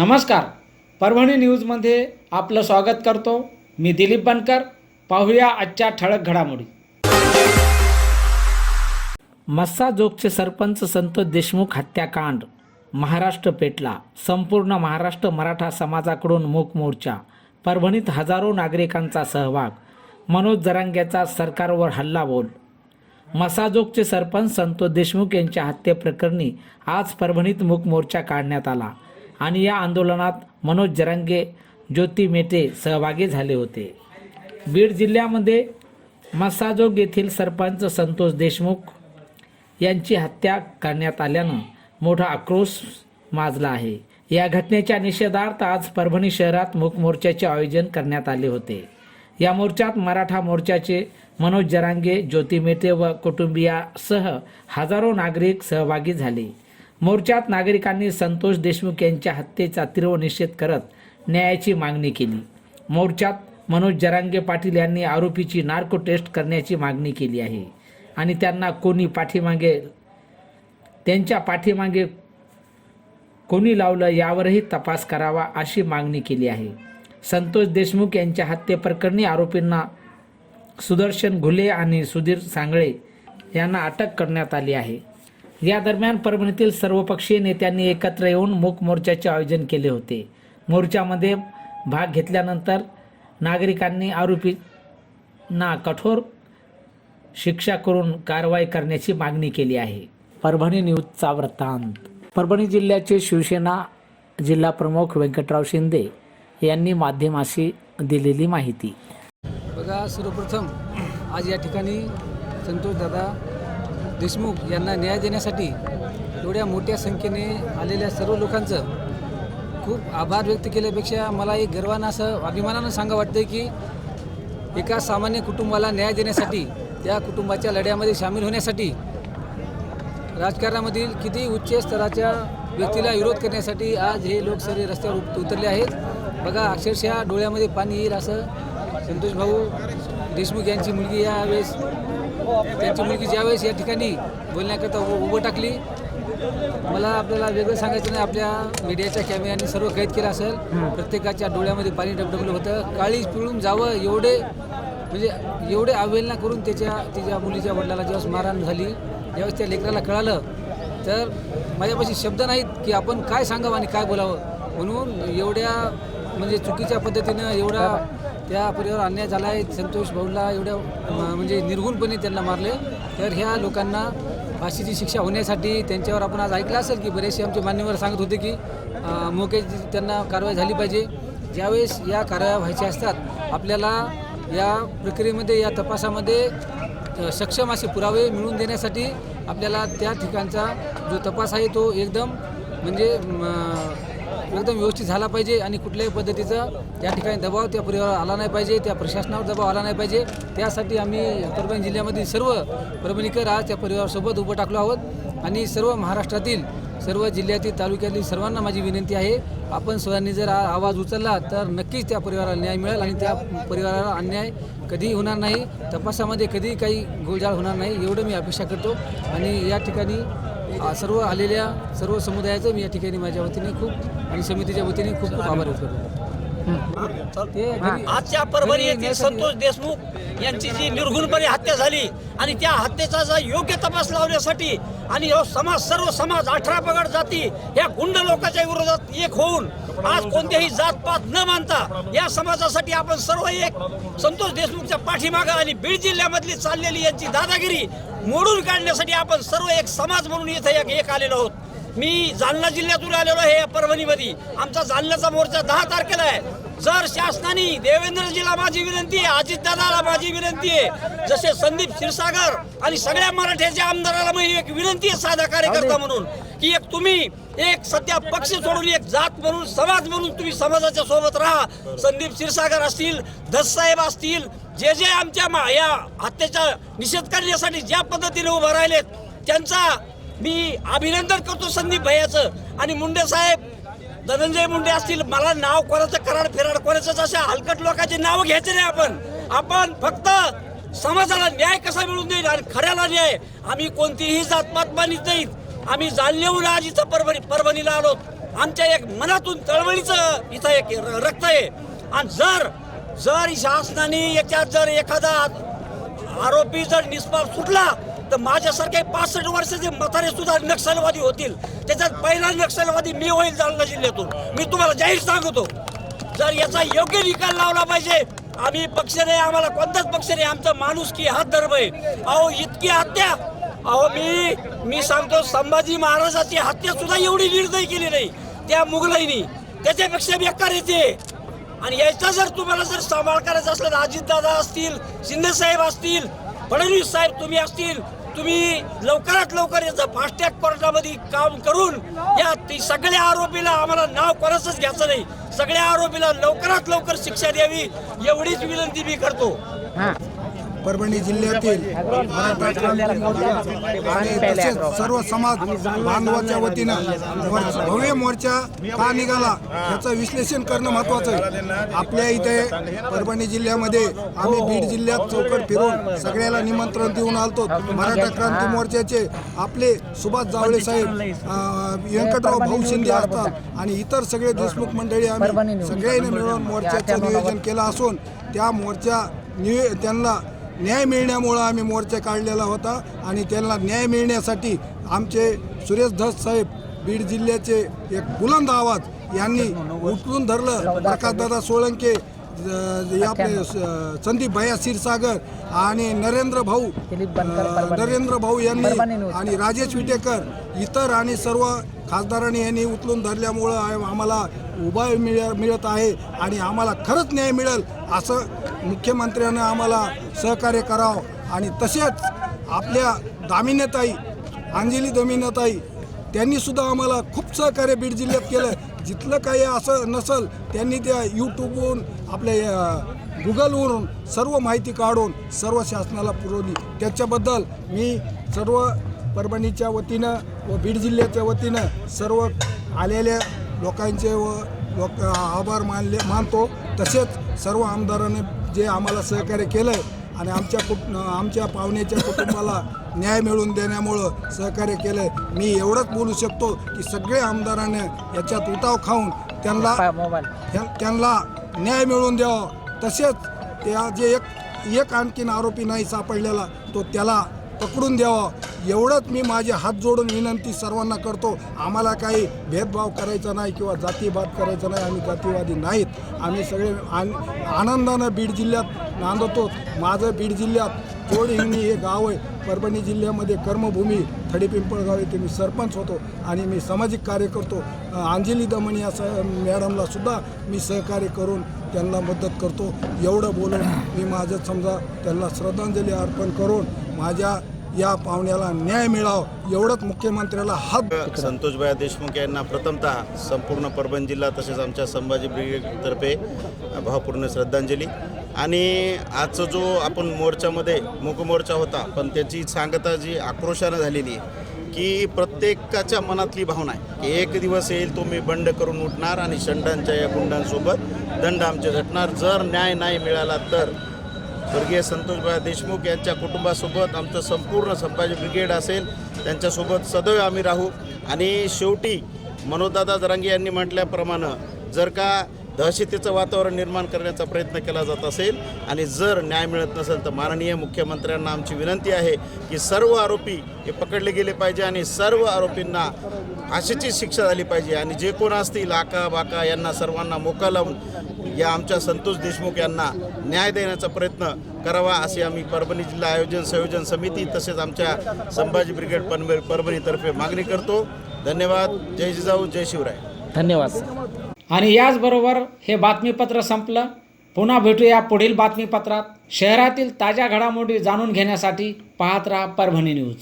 नमस्कार. परभणी न्यूजमध्ये आपलं स्वागत करतो. मी दिलीप बनकर. पाहूया आजच्या ठळक घडामोडी. मस्साजोगचे सरपंच संतोष देशमुख हत्याकांड. महाराष्ट्र पेटला. संपूर्ण महाराष्ट्र मराठा समाजाकडून मूक मोर्चा. परभणीत हजारो नागरिकांचा सहभाग. मनोज जरांग्याचा सरकारवर हल्ला बोल. मसाजोगचे सरपंच संतोष देशमुख यांच्या हत्येप्रकरणी आज परभणीत मूक मोर्चा काढण्यात आला. आणि या आंदोलनात मनोज जरांगे ज्योती मेटे सहभागी झाले होते. बीड जिल्ह्यामध्ये मसाजोग येथील सरपंच संतोष देशमुख यांची हत्या करण्यात आल्यानं मोठा आक्रोश माजला आहे. या घटनेच्या निषेधार्थ आज परभणी शहरात मूक मोर्चाचे आयोजन करण्यात आले होते. या मोर्चात मराठा मोर्चाचे मनोज जरांगे ज्योती मेटे व कुटुंबियासह हजारो नागरिक सहभागी झाले. मोर्चात नागरिकांनी संतोष देशमुख यांच्या हत्येचा तीव्र निषेध करत न्यायाची मागणी केली. मोर्चात मनोज जरांगे पाटील यांनी आरोपीची नार्को टेस्ट करण्याची मागणी केली आहे. आणि त्यांना कोणी पाठीमागे त्यांच्या पाठीमागे कोणी लावलं यावरही तपास करावा अशी मागणी केली आहे. संतोष देशमुख यांच्या हत्येप्रकरणी आरोपींना सुदर्शन घुले आणि सुधीर सांगळे यांना अटक करण्यात आली आहे. या दरम्यान परभणीतील सर्वपक्षीय नेत्यांनी एकत्र येऊन मूक मोर्चाचे आयोजन केले होते. मोर्चामध्ये भाग घेतल्यानंतर नागरिकांनी आरोपींना कठोर शिक्षा करून कारवाई करण्याची मागणी केली आहे. परभणी न्यूजचा वृत्तांत. परभणी जिल्ह्याचे शिवसेना जिल्हा प्रमुख व्यंकटराव शिंदे यांनी माध्यमाशी दिलेली माहिती. बघा सर्वप्रथम आज या ठिकाणी संतोषदादा देशमुख यांना न्याय देण्यासाठी एवढ्या मोठ्या संख्येने आलेल्या सर्व लोकांचं खूप आभार व्यक्त केल्यापेक्षा मला एक गर्वानं असं अभिमानानं सांगा वाटतं की एका सामान्य कुटुंबाला न्याय देण्यासाठी त्या कुटुंबाच्या लढ्यामध्ये सामील होण्यासाठी राजकारणामधील किती उच्च स्तराच्या व्यक्तीला विरोध करण्यासाठी आज हे लोक सर्व रस्त्यावर उतरले आहेत. बघा अक्षरशः डोळ्यामध्ये पाणी येईल असं संतोष भाऊ देशमुख यांची मुलगी यावेळेस त्यांची मुलगी ज्यावेळेस या ठिकाणी बोलण्याकरता उभं टाकली मला आपल्याला वेगळं सांगायचं नाही. आपल्या मीडियाच्या कॅमेऱ्याने सर्व कैद केलं असेल. प्रत्येकाच्या डोळ्यामध्ये पाणी डबडबलं होतं. काळी पिळून जावं एवढे म्हणजे एवढे अवहेलना करून त्याच्या तिच्या मुलीच्या वडिलाला ज्यावेळेस मारहाण झाली ज्यावेळेस त्या लेकराला कळालं तर माझ्यापाशी शब्द नाहीत की आपण काय सांगावं आणि काय बोलावं. म्हणून एवढ्या म्हणजे चुकीच्या पद्धतीनं एवढा त्या परिवार अन्याय झाला आहे संतोष भाऊला एवढ्या म- म्हणजे निर्गुणपणे त्यांना मारले. तर ह्या लोकांना फाशीची शिक्षा होण्यासाठी त्यांच्यावर आपण आज ऐकलं असेल की बरेचसे आमचे मान्यवर सांगत होते की मोके त्यांना कारवाई झाली पाहिजे. ज्यावेळेस या कारवाया व्हायच्या असतात आपल्याला या प्रक्रियेमध्ये या तपासामध्ये सक्षम असे पुरावे मिळवून देण्यासाठी आपल्याला त्या ठिकाणचा जो तपास आहे तो एकदम म्हणजे एकदम व्यवस्थित झाला पाहिजे आणि कुठल्याही पद्धतीचा त्या ठिकाणी दबाव त्या परिवारावर आला नाही पाहिजे त्या प्रशासनावर दबाव आला नाही पाहिजे. त्यासाठी आम्ही परभणी जिल्ह्यामधील सर्व परभणीकर आज त्या परिवारासोबत उभं टाकलो आहोत. आणि सर्व महाराष्ट्रातील सर्व जिल्ह्यातील तालुक्यातील सर्वांना माझी विनंती आहे आपण सर्वांनी जर आवाज उचलला तर नक्कीच त्या परिवाराला न्याय मिळेल आणि त्या परिवाराला अन्याय कधीही होणार नाही. तपासामध्ये कधीही काही गोलजाळ होणार नाही एवढं मी अपेक्षा करतो. आणि या ठिकाणी सर्व आलेल्या सर्व समुदायाचं मी या ठिकाणी माझ्या वतीने खूप आणि समितीच्या वतीने खूप खूप आभार व्यक्त करतो. ते घरी- आजच्या परभणी येथील येण्यासाठी- संतोष देशमुख यांची जी निर्गुणपणे हत्या झाली आणि त्या हत्येचा जो योग्य तपास लावण्यासाठी आणि समाज सर्व समाज अठरा पगड जाती या गुंड लोकांच्या विरोधात एक होऊन आज कोणत्याही जातपात न मानता या समाजासाठी आपण सर्व एक संतोष देशमुखच्या पाठीमागं आणि बीड जिल्ह्यामधली चाललेली यांची दादागिरी मोडून काढण्यासाठी आपण सर्व एक समाज म्हणून इथे एक एक आलेलो आहोत. मी जालना जिल्ह्यातून आलेलो आहे या परभणीमध्ये. आमचा जालन्याचा मोर्चा दहा तारखेला आहे. जर शासनाने देवेंद्रजीला माझी विनंती आहे अजितदादाला माझी विनंती आहे जसे संदीप क्षीरसागर आणि सगळ्या मराठ्याच्या आमदाराला मी एक विनंती आहे साधा कार्यकर्ता म्हणून की एक तुम्ही एक सध्या पक्ष सोडून एक जात म्हणून समाज म्हणून तुम्ही समाजाच्या सोबत राहा. संदीप क्षीरसागर असतील धससाहेब असतील जे जे आमच्या या हत्येचा निषेध करण्यासाठी ज्या पद्धतीने उभं राहिलेत त्यांचा मी अभिनंदन करतो संदीप भैयाचं आणि मुंडे साहेब धनंजय मुंडे असतील मला नाव कोणाचं कराड फिराड कोणाचं अशा हलकट लोकांचे नाव घ्यायचे नाही आपण. आपण फक्त समाजाला न्याय कसा मिळून देईल आणि खऱ्याला न्याय? आम्ही कोणतीही जातपात मानित नाही आम्ही जाणलेहून आज इथं परभणी परभणीला आलो. आमच्या एक मनातून तळमळीचं इथं एक र- रक्त आहे. आणि जर जर शासनाने याच्यात जर एखादा आरोपी जर निष्पाप सुटला तर माझ्यासारखे पासष्ट वर्षाचे म्हातारे सुद्धा नक्षलवादी होतील. त्याच्यात पहिला नक्षलवादी मी होईल जालना जिल्ह्यातून. मी तुम्हाला जाहीर सांगतो जर याचा योग्य निकाल लावला पाहिजे आम्ही पक्ष नाही आम्हाला कोणताच पक्ष नाही आमचा माणूस की हात धर्म आहे. अहो इतकी हत्या. अहो मी मी सांगतो संभाजी महाराजाची हत्या सुद्धा एवढी निर्दय केली नाही त्या मुघलाईनी. त्याच्यापेक्षा बेकार येते आणि याचा जर तुम्हाला जर सांभाळ करायचा असला तर अजितदादा असतील शिंदे साहेब असतील फडणवीस साहेब तुम्ही असतील तुम्ही लवकरात लवकर याचं फास्टॅग कोर्टामध्ये काम करून या ती सगळ्या आरोपीला आम्हाला नाव कोणाचंच घ्यायचं नाही. सगळ्या आरोपीला लवकरात लवकर शिक्षा द्यावी एवढीच विनंती मी करतो. परभणी जिल्ह्यातील मराठा क्रांती आणि तसेच सर्व समाज बांधवाच्या वतीनं भव्य मोर्चा का निघाला याचं विश्लेषण करणं महत्वाचं आहे. आपल्या इथे परभणी जिल्ह्यामध्ये आम्ही बीड जिल्ह्यात चौकट फिरून सगळ्याला निमंत्रण देऊन आलतो. मराठा क्रांती मोर्चाचे आपले सुभाष जावळे साहेब व्यंकटराव भाऊ शिंदे असतात आणि इतर सगळे देशमुख मंडळी आम्ही सगळ्यांनी मिळून मोर्चाचं नियोजन केलं असून त्या मोर्चा नियो त्यांना न्याय मिळण्यामुळं आम्ही मोर्चा काढलेला होता आणि त्यांना न्याय मिळण्यासाठी आमचे सुरेश धस साहेब बीड जिल्ह्याचे एक बुलंद आवाज यांनी उचलून धरलं. प्रकाशदादा सोळंके आपले संदीप भैया क्षीरसागर आणि नरेंद्र भाऊ नरेंद्र भाऊ यांनी आणि राजेश विटेकर इतर आणि सर्व खासदारांनी यांनी उचलून धरल्यामुळं आम्हाला उभा मिळ मिळत आहे आणि आम्हाला खरंच न्याय मिळेल असं मुख्यमंत्र्यांना आम्हाला सहकार्य करावं. आणि तसेच आपल्या दामिनेताई अंजली दमिनेताई त्यांनी सुद्धा आम्हाला खूप सहकार्य बीड जिल्ह्यात केलं. जिथलं काही असं नसल त्यांनी त्या यूट्यूबवरून आपल्या गुगलवरून सर्व माहिती काढून सर्व शासनाला पुरवली. त्याच्याबद्दल मी सर्व परभणीच्या वतीनं व बीड जिल्ह्याच्या वतीनं सर्व आलेल्या लोकांचे व लोक आभार मानले मानतो. तसेच सर्व आमदारांनी जे आम्हाला सहकार्य केलं आणि आमच्या कुट आमच्या पाहुण्याच्या कुटुंबाला न्याय मिळवून देण्यामुळं सहकार्य केलं मी एवढंच बोलू शकतो की सगळे आमदारांनी याच्यात उठाव खाऊन त्यांना त्या- त्यांना न्याय मिळवून द्यावा. तसेच त्या जे एक एक आणखीन आरोपी नाही सापडलेला तो त्याला पकडून द्यावा. एवढंच मी माझे हात जोडून विनंती सर्वांना करतो आम्हाला काही भेदभाव करायचा नाही किंवा जातीवाद करायचा नाही आम्ही जातीवादी नाहीत. आम्ही सगळे आन आनंदानं बीड जिल्ह्यात नांदतो. माझं बीड जिल्ह्यात चोडहिंगणी हे गाव आहे. परभणी जिल्ह्यामध्ये कर्मभूमी थडीपिंपळगाव येथे मी सरपंच होतो आणि मी सामाजिक कार्य करतो अंजली दमन या स मॅडमला सुद्धा मी सहकार्य करून त्यांना मदत करतो. एवढं बोलून मी माझं समजा त्यांना श्रद्धांजली अर्पण करून माझ्या या पाहुण्याला न्याय मिळावं एवढंच मुख्यमंत्र्याला हात संतोषभाई देशमुख यांना प्रथमतः संपूर्ण परभणी जिल्हा तसेच आमच्या संभाजी ब्रिगेडतर्फे भावपूर्ण श्रद्धांजली. आणि आजचा जो आपण मोर्चामध्ये मूकमोर्चा होता पण त्याची सांगता जी आक्रोशानं झालेली आहे की प्रत्येकाच्या मनातली भावना आहे की एक दिवस येईल तो मी बंड करून उठणार आणि शंडांच्या या गुंडांसोबत दंड आमचे झटणार जर न्याय नाही मिळाला तर स्वर्गीय संतोषबाई देशमुख यांच्या कुटुंबासोबत आमचं संपूर्ण संभाजी ब्रिगेड असेल त्यांच्यासोबत सदैव आम्ही राहू. आणि शेवटी मनोजदादा जरांगे यांनी म्हटल्याप्रमाणे जर का दहशतीचं वातावरण निर्माण करण्याचा प्रयत्न केला जात असेल आणि जर न्याय मिळत नसेल तर माननीय मुख्यमंत्र्यांना आमची विनंती आहे की सर्व आरोपी हे पकडले गेले पाहिजे आणि सर्व आरोपींना अशाची शिक्षा झाली पाहिजे. आणि जे कोण असतील आका बाका यांना सर्वांना मोका लावून या आमच्या संतोष देशमुख यांना न्याय देण्याचा प्रयत्न करावा असे आम्ही परभणी जिल्हा आयोजन संयोजन समिती तसेच आमच्या संभाजी ब्रिगेड पनवेल परभणीतर्फे मागणी करतो. धन्यवाद. जय जिजाऊ जय शिवराय. धन्यवाद. आणि याचबरोबर हे बातमीपत्र संपलं. पुन्हा भेटूया पुढील बातमीपत्रात. शहरातील ताज्या घडामोडी जाणून घेण्यासाठी पाहत राहा परभणी न्यूज.